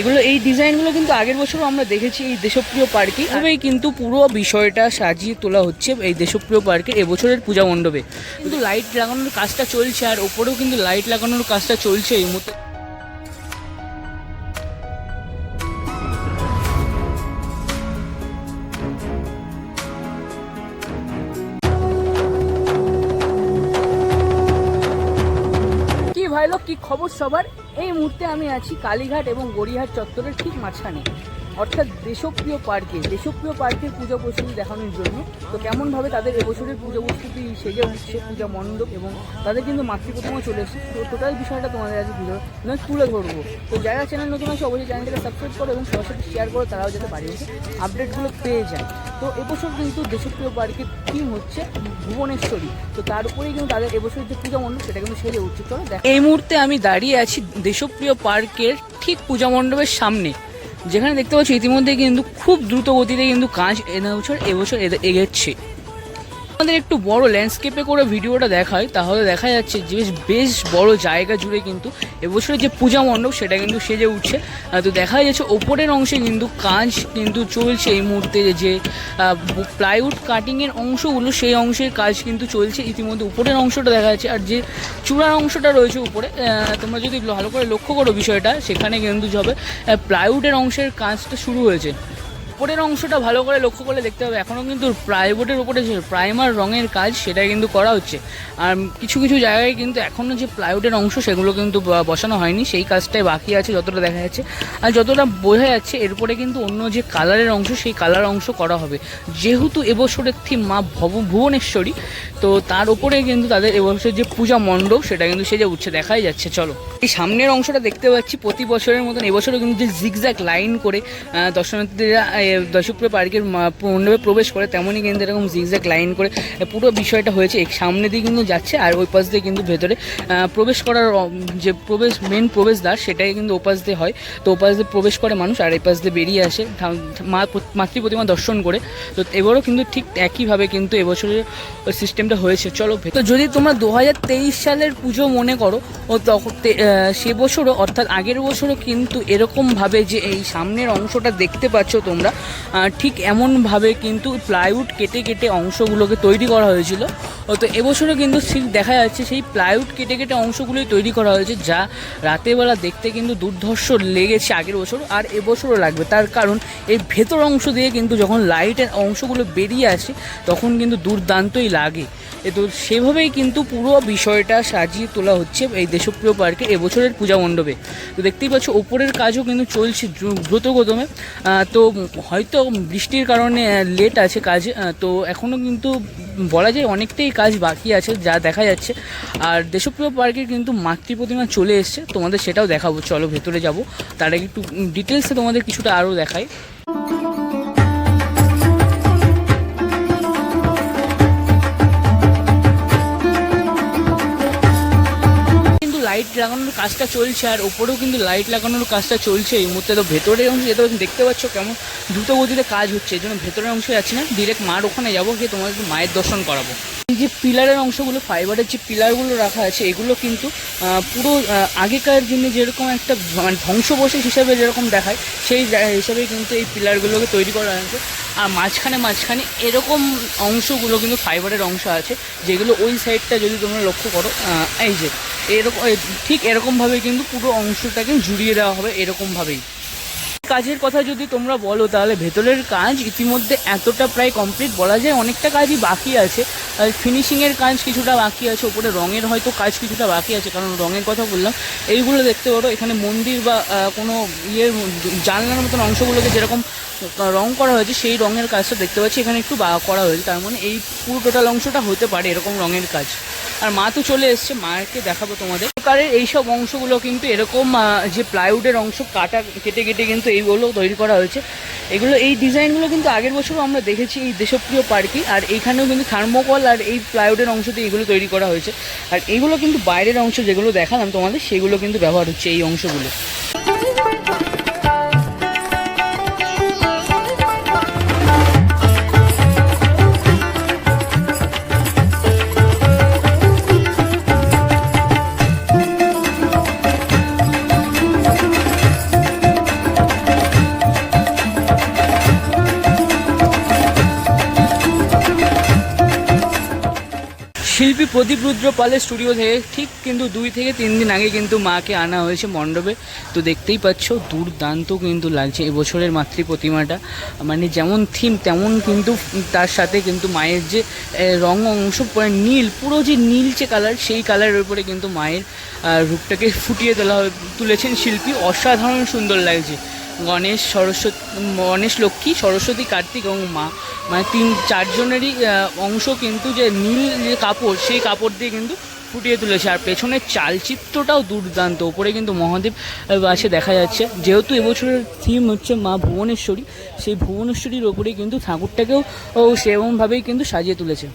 এগুলো, এই ডিজাইনগুলো কিন্তু আগের বছরও আমরা দেখেছি এই দেশপ্রিয় পার্কে। এভাবেই কিন্তু পুরো বিষয়টা সাজিয়ে তোলা হচ্ছে এই দেশপ্রিয় পার্কে এবছরের পূজা মণ্ডপে। কিন্তু লাইট লাগানোর কাজটা চলছে আর ওপরেও কিন্তু লাইট লাগানোর কাজটা চলছে এই মুহূর্তে। কি ভাই লোক, কি খবর সবার? এই মুহূর্তে আমি আছি কালীঘাট এবং গড়িয়াহাট চত্বরের ঠিক মাঝখানে। অর্থাৎ দেশপ্রিয় পার্কে, দেশপ্রিয় পার্কের পুজো প্রস্তুতি দেখানোর জন্য। তো কেমনভাবে তাদের এবছরের পুজো প্রস্তুতি সেজে উঠছে, পূজা মণ্ডপ এবং তাদের কিন্তু মাতৃপ্রতিমা চলে এসেছে। তো টোটাল বিষয়টা তোমাদের কাছে ভিডিও নয় তুলে ধরবো। তো যারা চ্যানেল নতুন আছে, অবশ্যই চ্যানেলটাকে সাবস্ক্রাইব করো এবং সবার সাথে শেয়ার করো, তারাও যাতে বাড়ি এসে আপডেটগুলো পেয়ে যায়। তো এবছর কিন্তু দেশপ্রিয় পার্কের থিম হচ্ছে ভুবনেশ্বরী। তো তার উপরেই কিন্তু তাদের এবছরের যে পূজা মণ্ডপ, সেটা কিন্তু সেজে উঠছে। চলো দেখ এই মুহূর্তে আমি দাঁড়িয়ে আছি দেশপ্রিয় পার্কের ঠিক পূজা মণ্ডপের সামনে। যেখানে দেখতে পাচ্ছি ইতিমধ্যে কিন্তু খুব দ্রুত গতিতে কিন্তু কাজ এবছর এবছর এগোচ্ছে। আমাদের একটু বড় ল্যান্ডস্কেপে করে ভিডিওটা দেখায় তাহলে দেখা যাচ্ছে যে বেশ বেশ বড় জায়গা জুড়ে কিন্তু এবছরের যে পূজা মণ্ডপ, সেটা কিন্তু সেজে উঠছে। তো দেখা যাচ্ছে ওপরের অংশে কিন্তু কাজ কিন্তু চলছে এই মুহূর্তে, যে প্লাইউড কাটিংয়ের অংশগুলো, সেই অংশের কাজ কিন্তু চলছে ইতিমধ্যে উপরের অংশটা দেখা যাচ্ছে। আর যে চূড়ার অংশটা রয়েছে উপরে তোমরা যদি ভালো করে লক্ষ্য করো বিষয়টা, সেখানে কিন্তু হবে প্লাইউডের অংশের কাজটা শুরু হয়েছে। উপরের অংশটা ভালো করে লক্ষ্য করলে দেখতে হবে এখনও কিন্তু প্লাইবোর্ডের উপরে যে প্রাইমার রঙের কাজ সেটা কিন্তু করা হচ্ছে। আর কিছু কিছু জায়গায় কিন্তু এখনও যে প্লাইউডের অংশ সেগুলো কিন্তু বসানো হয়নি, সেই কাজটাই বাকি আছে যতটা দেখা যাচ্ছে। আর যতটা বোঝা যাচ্ছে এরপরে কিন্তু অন্য যে কালারের অংশ, সেই কালার অংশ করা হবে। যেহেতু এবছরের থিম মা ভব, ভুবনেশ্বরী, তো তার উপরে কিন্তু তাদের এবছরের যে পূজা মণ্ডপ, সেটা কিন্তু সেজে উঠছে, দেখাই যাচ্ছে, চলো। এই সামনের অংশটা দেখতে পাচ্ছি, প্রতি বছরের মতন এবছরও কিন্তু যে জিগজ্যাক লাইন করে দর্শনার্থীরা দর্শকপুরে পার্কের মণ্ডপে প্রবেশ করে, তেমনই কিন্তু এরকম জিগজ্যাক লাইন করে পুরো বিষয়টা হয়েছে। সামনে দিয়ে কিন্তু যাচ্ছে, আর ওই পাশ দিয়ে কিন্তু ভেতরে প্রবেশ করার যে প্রবেশ মেন প্রবেশদ্বার, সেটাই কিন্তু ওপাশ দিয়ে হয়। তো ওপাশ দিয়ে প্রবেশ করে মানুষ, আর এই পাশ দিয়ে বেরিয়ে আসে মা, মাতৃ প্রতিমা দর্শন করে। তো এবারও কিন্তু ঠিক একইভাবে কিন্তু এবছরের সিস্টেমটা হয়েছে। চলো তো যদি তোমরা দু হাজার তেইশ সালের পুজো মনে করো, ও তখন সে বছরও, অর্থাৎ আগের বছরও কিন্তু এরকমভাবে যে এই সামনের অংশটা দেখতে পাচ্ছ তোমরা ঠিক এমনভাবে কিন্তু প্লাইউড কেটে কেটে অংশগুলোকে তৈরি করা হয়েছিল। তো এবছরও কিন্তু ঠিক দেখা যাচ্ছে সেই প্লাইউড কেটে কেটে অংশগুলোই তৈরি করা হয়েছে, যা রাতেরবেলা দেখতে কিন্তু দুর্ধর্ষ লেগেছে আগের বছর, আর এবছরও লাগবে। তার কারণ এই ভেতর অংশ দিয়ে কিন্তু যখন লাইটের অংশগুলো বেরিয়ে আসে, তখন কিন্তু দুর্দান্তই লাগে। তো সেভাবেই কিন্তু পুরো বিষয়টা সাজিয়ে তোলা হচ্ছে এই দেশপ্রিয় পার্কে এবছরের পূজা মণ্ডপে। তো দেখতেই পাচ্ছ, ওপরের কাজও কিন্তু চলছে দ্রু- দ্রুত গতমে তো হয়তো বৃষ্টির কারণে লেট আছে কাজ তো এখনও কিন্তু বলা যায় অনেকটাই কাজ বাকি আছে যা দেখা যাচ্ছে। আর দেশপ্রিয় পার্কে কিন্তু মাতৃ প্রতিমা চলে এসছে, তোমাদের সেটাও দেখাবো, চলো ভেতরে যাব। তার আগে একটু ডিটেলসে তোমাদের কিছুটা আরও দেখাই। লাইট লাগানোর কাজটা চলছে আর ওপরেও কিন্তু লাইট লাগানোর কাজটা চলছে। এই মুহূর্তে তো ভেতরের অংশ যেতে দেখতে পাচ্ছ কেমন দ্রুত গতিতে কাজ হচ্ছে, এই জন্য ভেতরের অংশে যাচ্ছি না ডিরেক্ট মার ওখানে যাব, গিয়ে তোমাদের মায়ের দর্শন করাবো। এই যে পিলারের অংশগুলো ফাইবারের যে পিলারগুলো রাখা আছে, এগুলো কিন্তু পুরো আগেকার দিনে যেরকম একটা মানে ধ্বংসবশেষ হিসাবে যেরকম দেখায়, সেই হিসাবে কিন্তু এই পিলারগুলোকে তৈরি করা হয়েছে। আর মাঝখানে মাঝখানে এরকম অংশগুলো কিন্তু ফাইবারের অংশ আছে, যেগুলো ওই সাইডটা যদি তোমরা লক্ষ্য করো এই যে, এরকম ঠিক এরকমভাবে কিন্তু পুরো অংশটাকে জুড়িয়ে দেওয়া হবে এরকমভাবেই। কাজের কথা যদি তোমরা বলো, তাহলে ভেতরের কাজ ইতিমধ্যে এতটা প্রায় কমপ্লিট বলা যায়। অনেকটা কাজই বাকি আছে। আর ফিনিশিংয়ের কাজ কিছুটা বাকি আছে। ওপরে রঙের হয়তো কাজ কিছুটা বাকি আছে, কারণ রঙের কথা বললাম। এইগুলো দেখতে পারো, এখানে মন্দির বা কোনো ইয়ের জানলার মতন অংশগুলোকে যেরকম রং করা হয়েছে, সেই রঙের কাজটা দেখতে পাচ্ছি। এখানে একটু বা, করা হয়েছে। তার মানে এই পুরো টোটাল অংশটা হতে পারে এরকম রঙের কাজ। আর মা তো চলে এসছে। মাকে দেখাবো তোমাদের। প্রকারের এইসব অংশগুলো কিন্তু এরকম যে প্লাইউডের অংশ কাটা, কেটে কেটে কিন্তু এইগুলো তৈরি করা হয়েছে। এগুলো, এই ডিজাইনগুলো কিন্তু আগের বছরও আমরা দেখেছি এই দেশপ্রিয় পার্কে, আর এইখানেও কিন্তু থার্মোকল আর এই প্লাইউডের অংশ দিয়ে এগুলো তৈরি করা হয়েছে। আর এগুলো কিন্তু বাইরের অংশ যেগুলো দেখালাম তোমাদের, সেগুলো কিন্তু ব্যবহার হচ্ছে এই অংশগুলো। শিল্পী প্রদীপ রুদ্র পালের স্টুডিও থেকে ঠিক কিন্তু দুই থেকে তিন দিন আগে কিন্তু মাকে আনা হয়েছে মণ্ডপে। তো দেখতেই পাচ্ছ, দুর্দান্ত কিন্তু লাগছে এবছরের মাতৃ প্রতিমাটা। মানে যেমন থিম তেমন কিন্তু তার সাথে কিন্তু মায়ের যে রং অংশ নীল, পুরো যে নীলচে কালার সেই কালারের উপরে কিন্তু মায়ের রূপটাকে ফুটিয়ে তোলা তুলেছেন শিল্পী। অসাধারণ সুন্দর লাগছে। গণেশ সরস্বতী গণেশ লক্ষ্মী সরস্বতী কার্তিক এবং মা মানে তিন চারজনেরই অংশ কিন্তু যে নীল যে কাপড় সেই কাপড় দিয়ে কিন্তু ফুটিয়ে তুলেছে আর পেছনের চালচিত্রটাও দুর্দান্ত ওপরে কিন্তু মহাদেব আছে দেখা যাচ্ছে যেহেতু এবছরের থিম হচ্ছে মা ভুবনেশ্বরী সেই ভুবনেশ্বরীর ওপরে কিন্তু ঠাকুরটাকেও সেরকমভাবেই কিন্তু সাজিয়ে তুলেছে